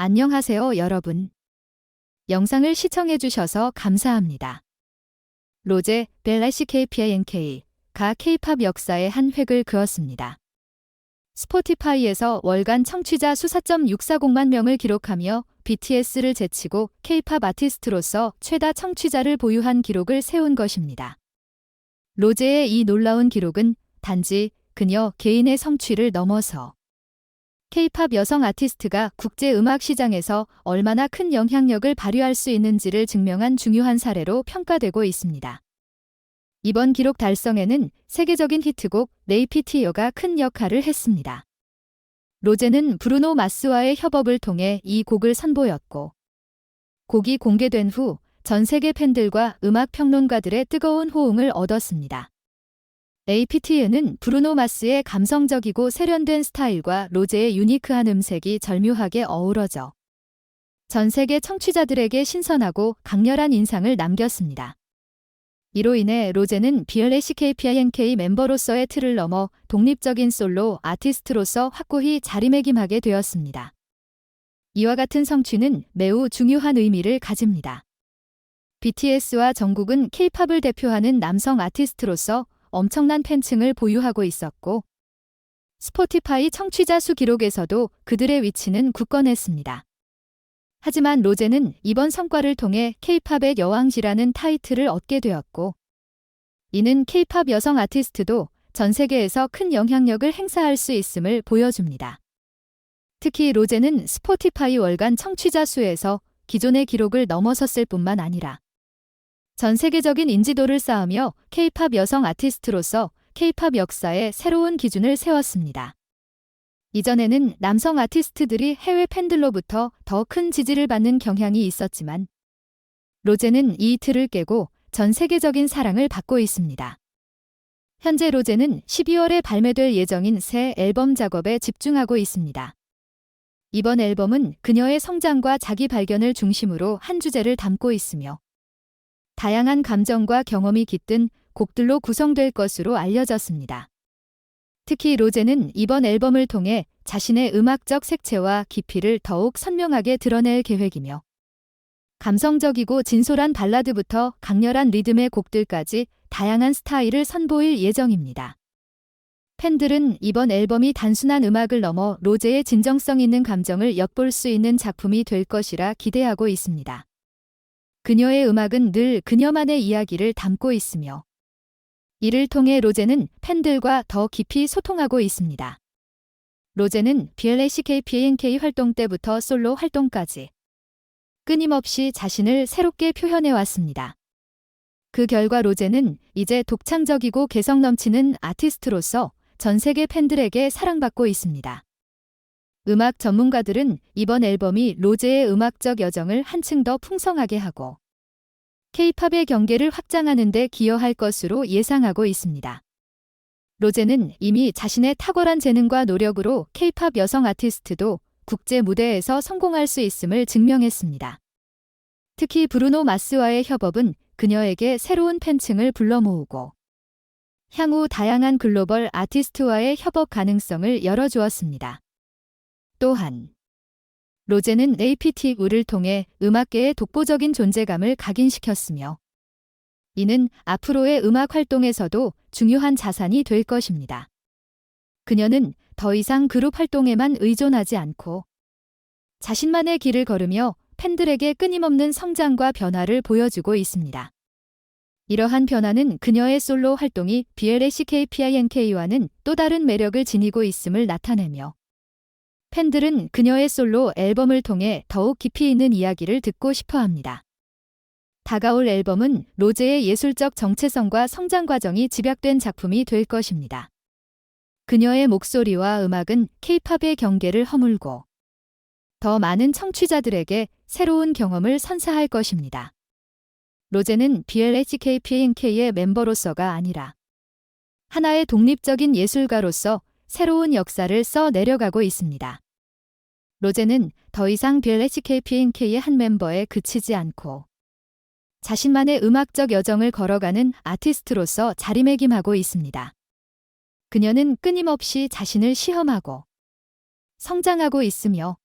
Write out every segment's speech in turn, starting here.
안녕하세요, 여러분. 영상을 시청해 주셔서 감사합니다. 로제 벨라시 KPNK가 K-팝 역사의 한 획을 그었습니다. 스포티파이에서 월간 청취자 수 4.640만 명을 기록하며 BTS를 제치고 K-팝 아티스트로서 최다 청취자를 보유한 기록을 세운 것입니다. 로제의 이 놀라운 기록은 단지 그녀 개인의 성취를 넘어서 K-팝 여성 아티스트가 국제 음악 시장에서 얼마나 큰 영향력을 발휘할 수 있는지를 증명한 중요한 사례로 평가되고 있습니다. 이번 기록 달성에는 세계적인 히트곡 네이피티어가 큰 역할을 했습니다. 로제는 브루노 마스와의 협업을 통해 이 곡을 선보였고, 곡이 공개된 후 전 세계 팬들과 음악 평론가들의 뜨거운 호응을 얻었습니다. APT는 브루노 마스의 감성적이고 세련된 스타일과 로제의 유니크한 음색이 절묘하게 어우러져 전 세계 청취자들에게 신선하고 강렬한 인상을 남겼습니다. 이로 인해 로제는 비엘레시 KPINK 멤버로서의 틀을 넘어 독립적인 솔로 아티스트로서 확고히 자리매김하게 되었습니다. 이와 같은 성취는 매우 중요한 의미를 가집니다. BTS와 정국은 K-팝을 대표하는 남성 아티스트로서 엄청난 팬층을 보유하고 있었고, 스포티파이 청취자 수 기록에서도 그들의 위치는 굳건했습니다. 하지만 로제는 이번 성과를 통해 K-팝의 여왕지라는 타이틀을 얻게 되었고, 이는 K-팝 여성 아티스트도 전 세계에서 큰 영향력을 행사할 수 있음을 보여줍니다. 특히 로제는 스포티파이 월간 청취자 수에서 기존의 기록을 넘어섰을 뿐만 아니라 전 세계적인 인지도를 쌓으며 K-팝 여성 아티스트로서 K-팝 역사의 새로운 기준을 세웠습니다. 이전에는 남성 아티스트들이 해외 팬들로부터 더 큰 지지를 받는 경향이 있었지만 로제는 이 틀을 깨고 전 세계적인 사랑을 받고 있습니다. 현재 로제는 12월에 발매될 예정인 새 앨범 작업에 집중하고 있습니다. 이번 앨범은 그녀의 성장과 자기 발견을 중심으로 한 주제를 담고 있으며 다양한 감정과 경험이 깃든 곡들로 구성될 것으로 알려졌습니다. 특히 로제는 이번 앨범을 통해 자신의 음악적 색채와 깊이를 더욱 선명하게 드러낼 계획이며 감성적이고 진솔한 발라드부터 강렬한 리듬의 곡들까지 다양한 스타일을 선보일 예정입니다. 팬들은 이번 앨범이 단순한 음악을 넘어 로제의 진정성 있는 감정을 엿볼 수 있는 작품이 될 것이라 기대하고 있습니다. 그녀의 음악은 늘 그녀만의 이야기를 담고 있으며 이를 통해 로제는 팬들과 더 깊이 소통하고 있습니다. 로제는 BLAC KPNK 활동 때부터 솔로 활동까지 끊임없이 자신을 새롭게 표현해 왔습니다. 그 결과 로제는 이제 독창적이고 개성 넘치는 아티스트로서 전 세계 팬들에게 사랑받고 있습니다. 음악 전문가들은 이번 앨범이 로제의 음악적 여정을 한층 더 풍성하게 하고 K-팝의 경계를 확장하는 데 기여할 것으로 예상하고 있습니다. 로제는 이미 자신의 탁월한 재능과 노력으로 K-팝 여성 아티스트도 국제 무대에서 성공할 수 있음을 증명했습니다. 특히 브루노 마스와의 협업은 그녀에게 새로운 팬층을 불러 모으고 향후 다양한 글로벌 아티스트와의 협업 가능성을 열어주었습니다. 또한 로제는 APT-U를 통해 음악계의 독보적인 존재감을 각인시켰으며 이는 앞으로의 음악 활동에서도 중요한 자산이 될 것입니다. 그녀는 더 이상 그룹 활동에만 의존하지 않고 자신만의 길을 걸으며 팬들에게 끊임없는 성장과 변화를 보여주고 있습니다. 이러한 변화는 그녀의 솔로 활동이 BLACKPINK와는 또 다른 매력을 지니고 있음을 나타내며 팬들은 그녀의 솔로 앨범을 통해 더욱 깊이 있는 이야기를 듣고 싶어 합니다. 다가올 앨범은 로제의 예술적 정체성과 성장 과정이 집약된 작품이 될 것입니다. 그녀의 목소리와 음악은 케이팝의 경계를 허물고 더 많은 청취자들에게 새로운 경험을 선사할 것입니다. 로제는 BLHKPNK의 멤버로서가 아니라 하나의 독립적인 예술가로서 새로운 역사를 써 내려가고 있습니다. 로제는 더 이상 BLHKPNK의 한 멤버에 그치지 않고 자신만의 음악적 여정을 걸어가는 아티스트로서 자리매김하고 있습니다. 그녀는 끊임없이 자신을 시험하고 성장하고 있으며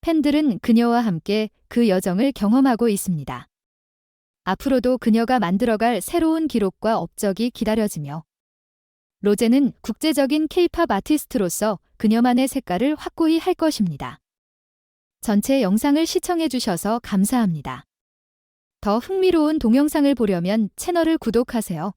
팬들은 그녀와 함께 그 여정을 경험하고 있습니다. 앞으로도 그녀가 만들어갈 새로운 기록과 업적이 기다려지며 로제는 국제적인 케이팝 아티스트로서 그녀만의 색깔을 확고히 할 것입니다. 전체 영상을 시청해 주셔서 감사합니다. 더 흥미로운 동영상을 보려면 채널을 구독하세요.